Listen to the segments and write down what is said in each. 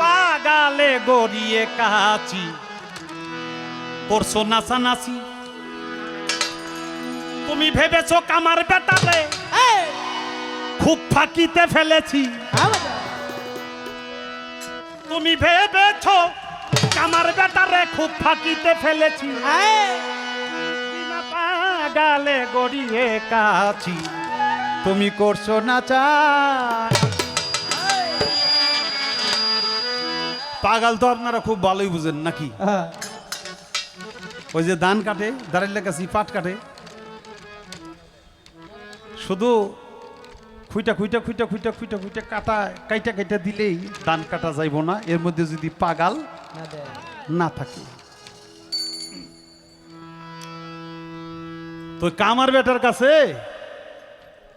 পাগালে গড়িয়ে কাচি। করছ নাচানাচি। তুমি ভেবেছো কামার বেটারে খুব ফাঁকিতে ফেলেছি। আমাদের। তুমি ভেবেছো কামার বেটারে খুব ফাঁকিতে ফেলেছি। পাগালে গড়িয়ে কাছি তুমি করছ না পাগাল তো আপনারা খুব ভালোই বুঝেন নাকি? হ্যাঁ, ওই যে ধান কাটে দাঁড়িয়ে লেখাছি পাট কাটে। শুধু খুইটা খুইটা খুইটা খুইটা খুইটা খুইটা কাটা কাইটা কাইটা দিলেই ধান কাটা যাইব না। এর মধ্যে যদি পাগাল না না থাকে। তো কামার বেটার কাছে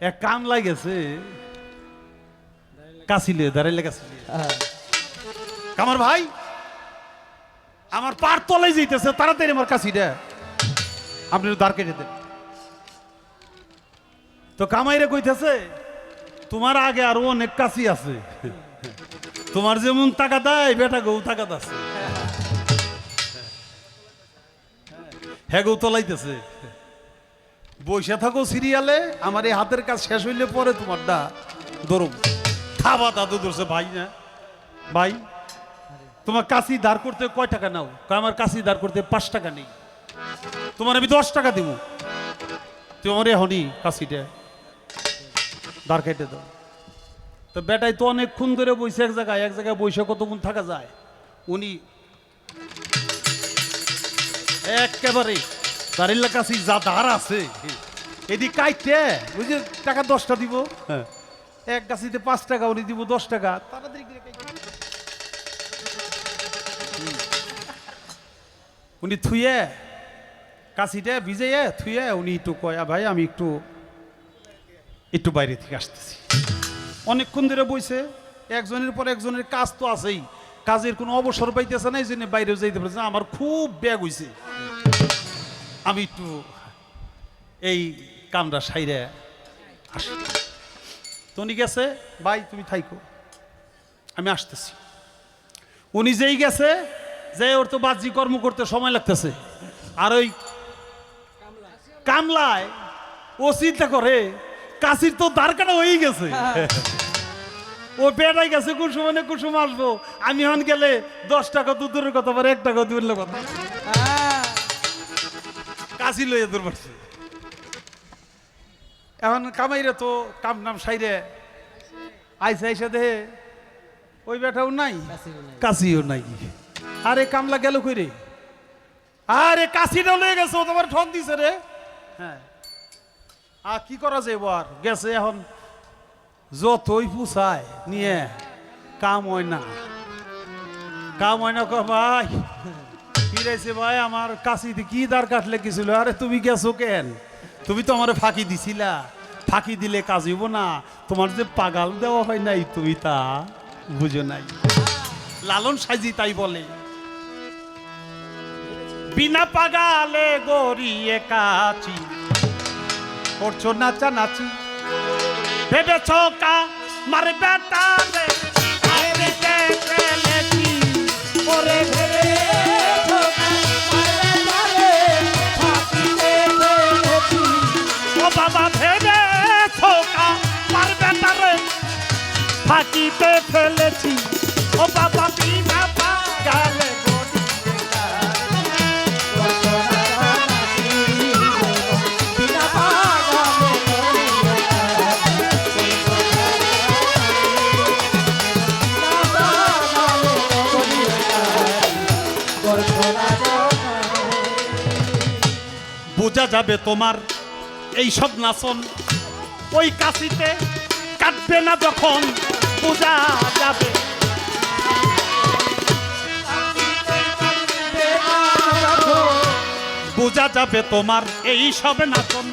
এক কাম লাগেছে কাছিলে দাঁড়াইলে কাছিলে। হ্যাঁ, কামার ভাই আমার পার তলাই যাইতেছে তাড়াতাড়ি আমার কাছিটা আপনি দাঁড় কেটে দেন। তো কামাইরে কইতেছে তোমার আগে আরও অনেক কাছি আছে। তোমার যেমন টাকা দেয় বেটা গৌ টাকা আছে হ্যাঁ গৌ তলাইতেছে। বসে থাকো সিরিয়ালে আমার এই হাতের কাজ শেষ হইলে পরে তোমারটা ধরুম। খাবা দাদু ধরছে ভাই না ভাই তোমার কাশি দাঁড় করতে কয় টাকা নাও? আমার কাশি দাঁড় করতে পাঁচ টাকা নেই। তোমার আমি দশ টাকা দিব তোমার এখনই কাশিটা দাঁড় কেটে দাও। তো বেটাই তো অনেকক্ষণ ধরে বসে এক জায়গায় এক জায়গায় বসে কতক্ষণ থাকা যায়? উনি একেবারে দাঁড়িয়ে কাশি যা ধার আছে। এদিক কাইটে ওই যে টাকা দশটা দিব। হ্যাঁ। এক কাশিতে পাঁচ টাকা উনি দিব দশ টাকা। তাড়াতাড়ি উনি থুয়ে কাশিটা ভিজে থুয়ে উনি একটু কয়, "আ ভাই, আমি একটু একটু বাইরে থেকে আসতেছি। অনেকক্ষণ ধরে বইছে, একজনের পর একজনের কাজ তো আছেই। কাজের কোনো অবসর পাইতেছে না, এই জন্য বাইরে যাইতে পারছে। আমার খুব ব্যাগ হইছে। আমি একটু এই কামরা সাইরে আসি। তো উনি গেছে, ভাই, তুমি থাইকো। আমি আসতেছি। উনি যেই গেছে যে ওর তো বাহ্যিক কর্ম করতে সময় লাগতেছে। আর ওই কামলায় ও চিন্তা করে কাশির তো দ্বার কাটা হয়েই গেছে। ও বেড়াই গেছে কুসুম মানে কুসুম আসব। আমি হন গেলে দশ টাকা দু দূরের কথা পারে এক টাকা দূরের কথা। কাশি লইয়া দূর পড়ছে এখন কামাইরে তো কাম নাম সাইরে আইসা আইসা দেহে ওই বেটাও নাই। কাশিও নাই। আরে কামলা গেল কই রে? আরে কাশিটা লয়ে গেছে ও তোমার ঠক দিছে রে। হ্যাঁ। আর কি করা যায় আর গেছে এখন। যতই পুষায় নিয়ে কাম হয় না। কাম হয় না কো ভাই কি রয়েছে ভাই আমার কাশিতে কি দাঁড় কাটলে গেছিল আরে তুমি গেছো কেন? তুমি তো আমার ফাঁকি দিছিলা। ফাঁকি দিলে কাজ হইব না। তোমার যে পাগাল দেওয়া হয় নাই তুমি তা বুঝো নাই। লালন সাজি তাই বলে। বিনা পাগালে গড়িয়ে কাচি করছ নাচা নাচি ভেবেছ কা মার বেটা বাবা ভেবে ছোকা ফাঁকিতে ফেলেছি। ও বাবা বোঝা যাবে তোমার এই সব নাচন ওই কাশিতে কাটবে না যখন বোঝা যাবে। বোঝা যাবে তোমার এই সব নাচন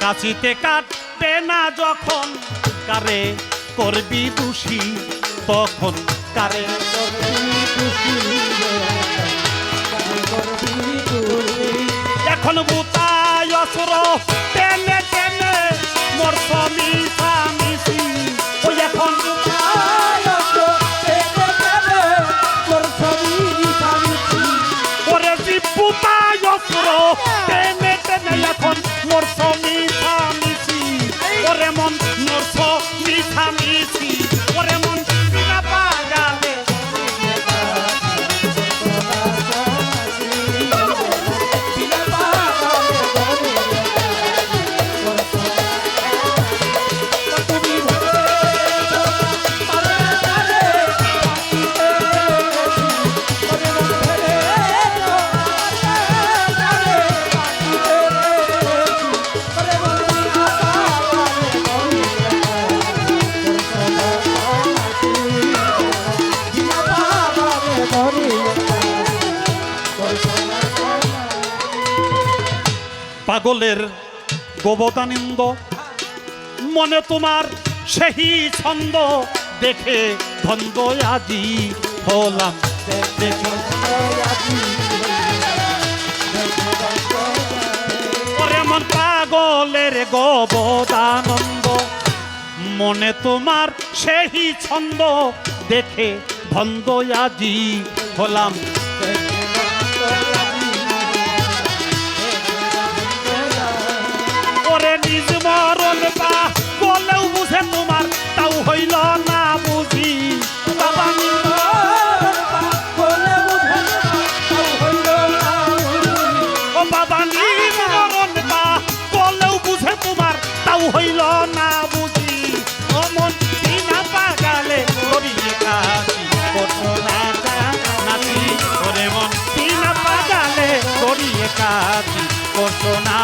কাশিতে কাটবে না যখন কারে করবি দোষী, তখন কারে এখন বুতায় অসুর। টেনে টেনে মোর স্বামী স্বামী। পাগলের গোবদানন্দ মনে তোমার সেই ছন্দ দেখে ধন্দ আজি হলাম। ওরে মন পাগলের গোবদানন্দ মনে তোমার সেই ছন্দ দেখে ধন্দ আজি হলাম। ও বাবা নিজ মরণ পা, বলেও বুঝে তোমার, তাও হইল না বুঝি। অমন মন বিনা পাগালে করিয়ে কাছি করছ না নাচি ওরে মন বিনা পাগালে করিয়ে কাছি করছ না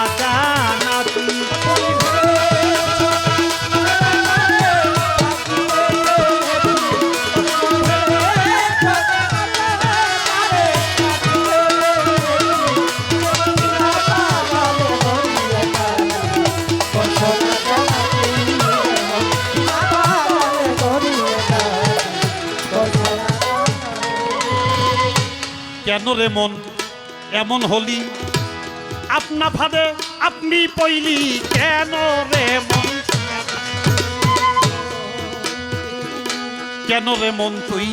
কেন রে মন? এমন হলি? আপনা ভাবে আপনি পইলি কেন রে মন? কেন রে মন তুই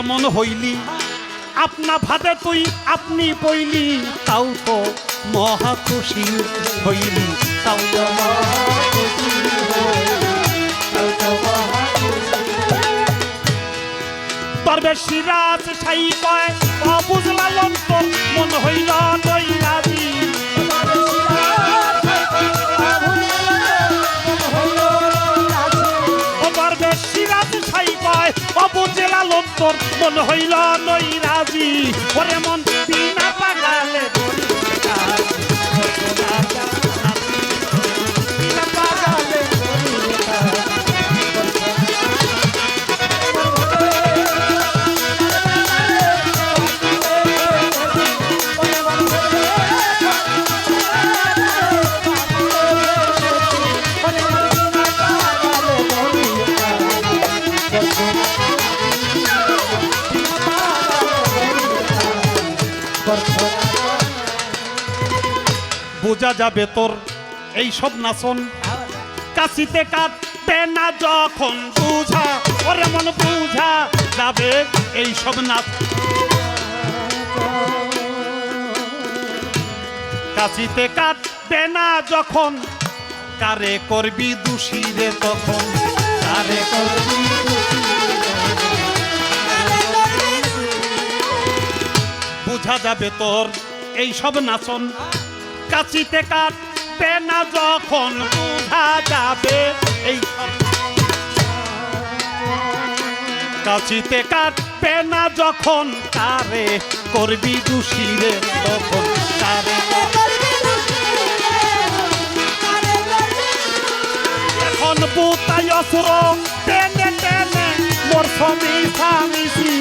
এমন হইলি? আপনা ভাবে তুই আপনি পইলি, তাও তো মহা খুশি হইলি। তাও মহা খুশি তরবে সিরাজ সাই কয় অবুঝলা লন্তর মন হইল কয় অবুঝলা লন্তর মন হইল নৈরাজি ওরে মন বিনা পাগালে বোঝা যাবে তোর এই সব নাচন। কাশিতে কাটবে না যখন বুঝা, ওরে মন বুঝা যাবে এই সব নাচ। কাশিতে কাটবে না যখন, কারে করবি দোষী রে তখন? কারে করবি বুঝা যাবে তোর। এই সব নাচন। কাচিতে কাটবে না যখন বুঝা যাবে। এই কাচিতে কাটবে না যখন কারে করবি দোষী রে তখন কারে এখন বুতাই অসুর টেনে টেনে মোর স্বামী স্বামীজি